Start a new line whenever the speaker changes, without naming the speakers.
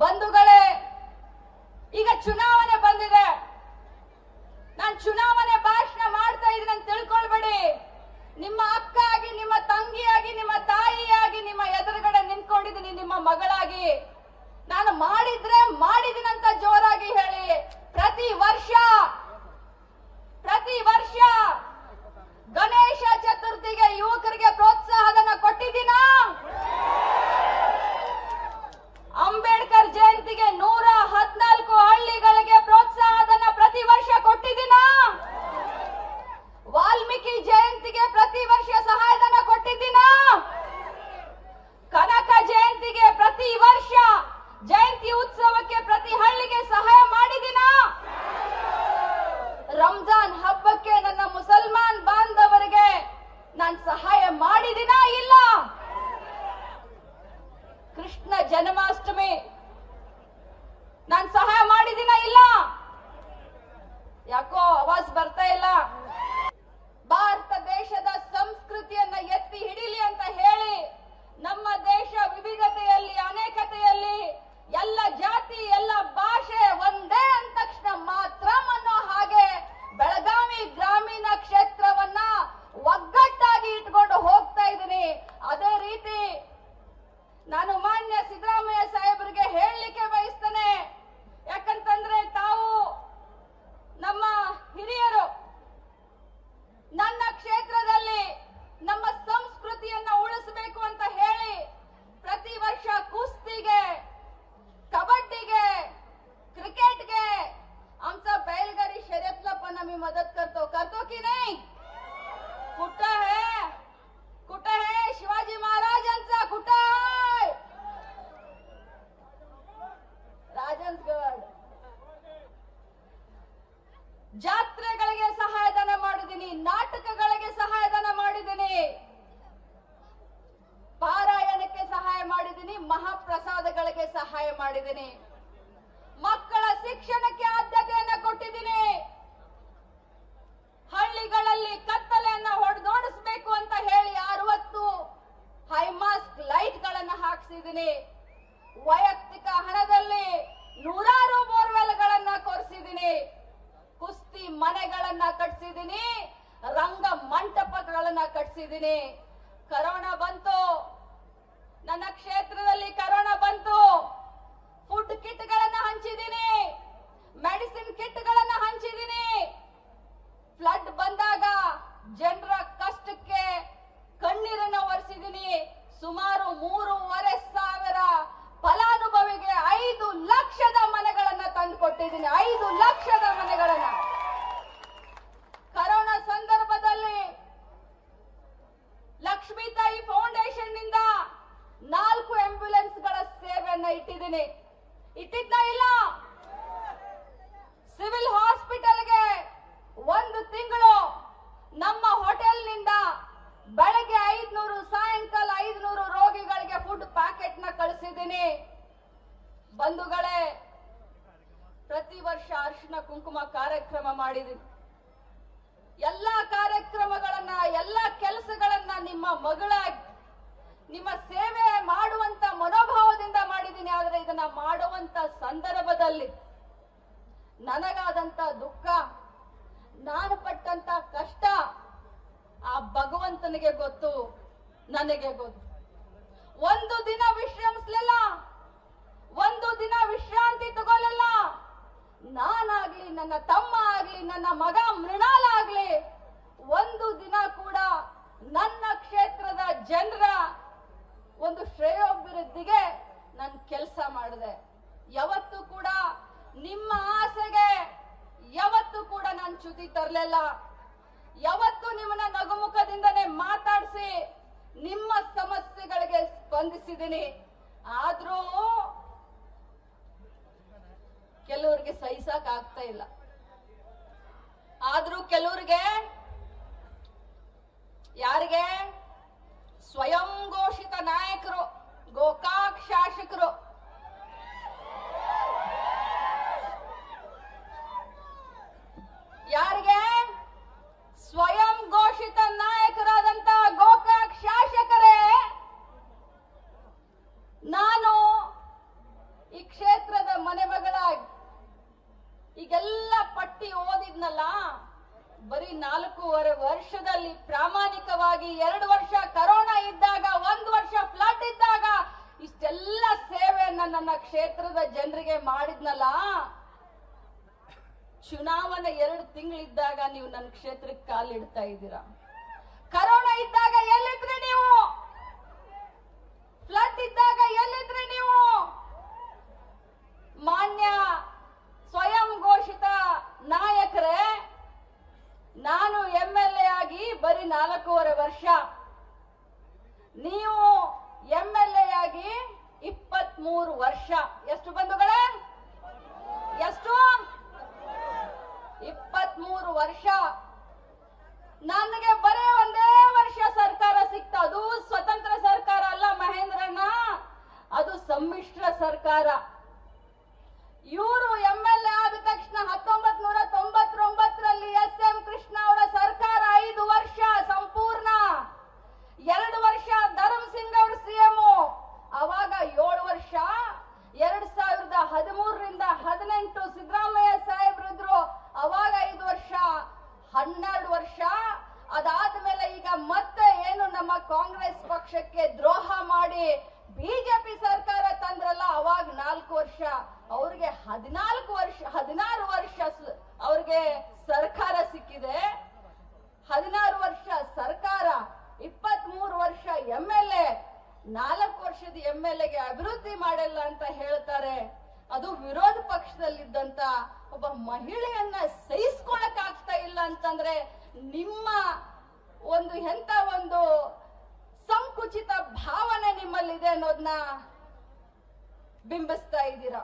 ಬಂಧುಗಳೇ, ಈಗ ಚುನಾವಣೆ ಬಂದಿದೆ. ನಾನು ಚುನಾವಣೆ ಭಾಷಣ ಮಾಡ್ತಾ ಇದ್ದೀನಿ ಅಂತ ತಿಳ್ಕೊಳ್ಬೇಡಿ. ನಿಮ್ಮ ಅಕ್ಕ ಆಗಿ ನಿಮ್ಮ ತಂಗಿಯಾಗಿ, ನಿಮ್ಮ ತಾಯಿಯಾಗಿ, ನಿಮ್ಮ ಎದುರುಗಡೆ ನಿಂತ್ಕೊಂಡಿದ್ದೀನಿ, ನಿಮ್ಮ ಮಗಳಾಗಿ. ನಾನು ಮಾಡಿದ್ರೆ ಮಾಡಿದಿನಂತ ಜೋರಾಗಿ ಹೇಳಿ. ಪ್ರತಿ ವರ್ಷ ಪ್ರತಿ ವರ್ಷ ಗಣೇಶ ಚತುರ್ಥಿಗೆ ಯುವಕರಿಗೆ ಪ್ರೋತ್ಸಾಹನ ಕೊಟ್ಟಿದ್ದೀನಾ. ಮಾಡಿದ್ದೀನಿ. ಮಕ್ಕಳ ಶಿಕ್ಷಣಕ್ಕೆ ಆದ್ಯತೆಯನ್ನ ಕೊಟ್ಟಿದ್ದೀನಿ. ಹಳ್ಳಿಗಳಲ್ಲಿ ಕತ್ತಲೆಯನ್ನ ಹೊಡೆದೋಡಿಸ್ಬೇಕು ಅಂತ ಹೇಳಿ ಅರವತ್ತು ಹೈಮಾಸ್ಕ್ ಲೈಟ್ ಗಳನ್ನ ಹಾಕ್ಸಿದ್ದೀನಿ. ವೈಯಕ್ತಿಕ ಹಣದಲ್ಲಿ ನೂರಾರು ಬೋರ್ವೆಲ್ಗಳನ್ನ ಕೊರೆಸಿದ್ದೀನಿ. ಕುಸ್ತಿ ಮನೆಗಳನ್ನ ಕಟ್ಸಿದ್ದೀನಿ. ರಂಗ ಮಂಟಪಗಳನ್ನ ಕಟ್ಸಿದ್ದೀನಿ. ಕರೋನಾ ಬಂತು. ನನ್ನ ಕ್ಷೇತ್ರದಲ್ಲಿ ಕರೋನಾ ಬಂತು. ಫುಡ್ ಕಿಟ್ ಹಂಚಿದ್ದೀನಿ. ಮೆಡಿಸಿನ್ ಕಿಟ್ಗಳನ್ನ ಹಂಚಿದ್ದೀನಿ. ಬಂಧುಗಳೇ ಪ್ರತಿ ವರ್ಷ ಅರ್ಶಿನ ಕುಂಕುಮ ಕಾರ್ಯಕ್ರಮ ಮಾಡಿದೀನಿ. ಎಲ್ಲ ಕಾರ್ಯಕ್ರಮಗಳನ್ನ, ಎಲ್ಲ ಕೆಲಸಗಳನ್ನ ನಿಮ್ಮ ಮಗಳಾಗಿ, ನಿಮ್ಮ ಸೇವೆ ಮಾಡುವಂತ ಮನೋಭಾವದಿಂದ ಮಾಡಿದ್ದೀನಿ ಆದ್ರೆ ಇದನ್ನ ಮಾಡುವಂತ ಸಂದರ್ಭದಲ್ಲಿ ನನಗಾದಂತ ದುಃಖ, ನಾನು ಪಟ್ಟಂತ ಕಷ್ಟ, ಆ ಭಗವಂತನಿಗೆ ಗೊತ್ತು, ನನಗೆ ಗೊತ್ತು ಒಂದು ದಿನ ವಿಶ್ರಮಿಸ್ಲಿಲ್ಲ ಒಂದು ದಿನ ವಿಶ್ರಾಂತಿ ತಗೊಳ್ಳಲ್ಲ ನಾನಾಗ್ಲಿ ನನ್ನ ತಮ್ಮ ಆಗ್ಲಿ ನನ್ನ ಮಗ ಮೃಣಾಲ್ ಆಗ್ಲಿ ಒಂದು ದಿನ ಕೂಡ ನನ್ನ ಕ್ಷೇತ್ರದ ಜನರ ಒಂದು ಶ್ರೇಯೋಭಿವೃದ್ಧಿಗೆ ನಾನು ಕೆಲಸ ಮಾಡಿದೆ. ಯಾವತ್ತು ಕೂಡ ನಿಮ್ಮ ಆಸೆಗೆ ಯಾವತ್ತು ಕೂಡ ನಾನು ಚ್ಯುತಿ ತರಲಿಲ್ಲ. ಯಾವತ್ತು ನಿಮ್ಮನ್ನ ನಗುಮುಖದಿಂದನೇ ಮಾತಾಡಿಸಿ ನಿಮ್ಮ ಸಮಸ್ಯೆಗಳಿಗೆ ಸ್ಪಂದಿಸಿದೀನಿ. ಆದ್ರೂ ಕೆಲವರಿಗೆ ಸಹಿಸಕ್ ಆಗ್ತಾ ಇಲ್ಲ. ಆದ್ರೂ ಕೆಲವ್ರಿಗೆ, ಯಾರಿಗೆ? ಸ್ವಯಂ ಘೋಷಿತ ನಾಯಕರು, ಗೋಕಾಕ್ ಶಾಸಕರು. ಯಾರಿಗೆ? ಸ್ವಯಂ ಘೋಷಿತ ನಾಯಕರಾದಂತ ಗೋಕಾಕ್ ಶಾಸಕರೇ, ನಾನು ಈ ಕ್ಷೇತ್ರದ ಮನೆ ಮಗಳಾಗಿ ಈಗೆಲ್ಲ ಕಟ್ಟಿ ಓದಿದ್ನಲ್ಲ, ಬರೀ ನಾಲ್ಕೂವರೆ ವರ್ಷದಲ್ಲಿ ಪ್ರಾಮಾಣಿಕವಾಗಿ ಎರಡು ವರ್ಷ ಕರೋನಾ ಇದ್ದಾಗ, ಒಂದು ವರ್ಷ ಫ್ಲಡ್ ಇದ್ದಾಗ ಇಷ್ಟೆಲ್ಲ ಸೇವೆಯನ್ನ ನನ್ನ ಕ್ಷೇತ್ರದ ಜನರಿಗೆ ಮಾಡಿದ್ನಲ್ಲ, ಚುನಾವಣೆ ಎರಡು ತಿಂಗಳಿದ್ದಾಗ ನೀವು ನನ್ನ ಕ್ಷೇತ್ರಕ್ಕೆ ಕಾಲಿಡ್ತಾ ಇದ್ದೀರಾ? ಕರೋನಾ ಇದ್ದಾಗ ಎಲ್ಲಿದ್ರಿ ನೀವು? ಫ್ಲಡ್ ಇದ್ದಾಗ ಎಲ್ಲಿದ್ರಿ ನೀವು ಮಾನ್ಯ ಸ್ವಯಂ ಘೋಷಿತ ನಾಯಕರೇ ನಾನು ಎಂ ಎಲ್ ಎ ಆಗಿ ಬರೀ ನಾಲ್ಕೂವರೆ ವರ್ಷ ನೀವು ಎಂ ಎಲ್ ಎ ಆಗಿ ಇಪ್ಪತ್ತ್ ಮೂರು ವರ್ಷ. ಎಷ್ಟು ಬಂಧುಗಳೇ? ಎಷ್ಟು? ಇಪ್ಪತ್ತ್ ಮೂರು ವರ್ಷ. ನನಗೆ ಬರೇ ಒಂದೇ ವರ್ಷ ಸರ್ಕಾರ ಸಿಕ್ತ. ಅದು ಸ್ವತಂತ್ರ ಸರ್ಕಾರ ಅಲ್ಲ ಮಹೇಂದ್ರಣ್ಣ. ಅದು ಸಮ್ಮಿಶ್ರ ಸರ್ಕಾರ. ಕಾಂಗ್ರೆಸ್ ಪಕ್ಷಕ್ಕೆ ದ್ರೋಹ ಮಾಡಿ ಬಿಜೆಪಿ ಸರ್ಕಾರ ತಂದ್ರಲ್ಲ, ಅವಾಗ ನಾಲ್ಕು ವರ್ಷ. ಅವ್ರಿಗೆ ಹದಿನಾಲ್ಕು ವರ್ಷ, ಹದಿನಾರು ವರ್ಷ ಅವ್ರಿಗೆ ಸರ್ಕಾರ ಸಿಕ್ಕಿದೆ. ಹದಿನಾರು ವರ್ಷ ಸರ್ಕಾರ ಇಪ್ಪತ್ತ್ ಮೂರು ವರ್ಷ ಎಂ ಎಲ್ ಎ, ನಾಲ್ಕು ವರ್ಷದ ಎಂ ಎಲ್ ಎಗೆ ಅಭಿವೃದ್ಧಿ ಮಾಡಲ್ಲ ಅಂತ ಹೇಳ್ತಾರೆ. ಅದು ವಿರೋಧ ಪಕ್ಷದಲ್ಲಿದ್ದಂತ ಒಬ್ಬ ಮಹಿಳೆಯನ್ನ ಸಹಿಸ್ಕೊಳಕ್ ಆಗ್ತಾ ಇಲ್ಲ ಅಂತಂದ್ರೆ ನಿಮ್ಮ ಒಂದು ಎಂತ ಒಂದು ಸಂಕುಚಿತ ಭಾವನೆ ನಿಮ್ಮಲ್ಲಿದೆ ಅನ್ನೋದನ್ನ ಬಿಂಬಿಸ್ತಾ ಇದ್ದೀರಾ?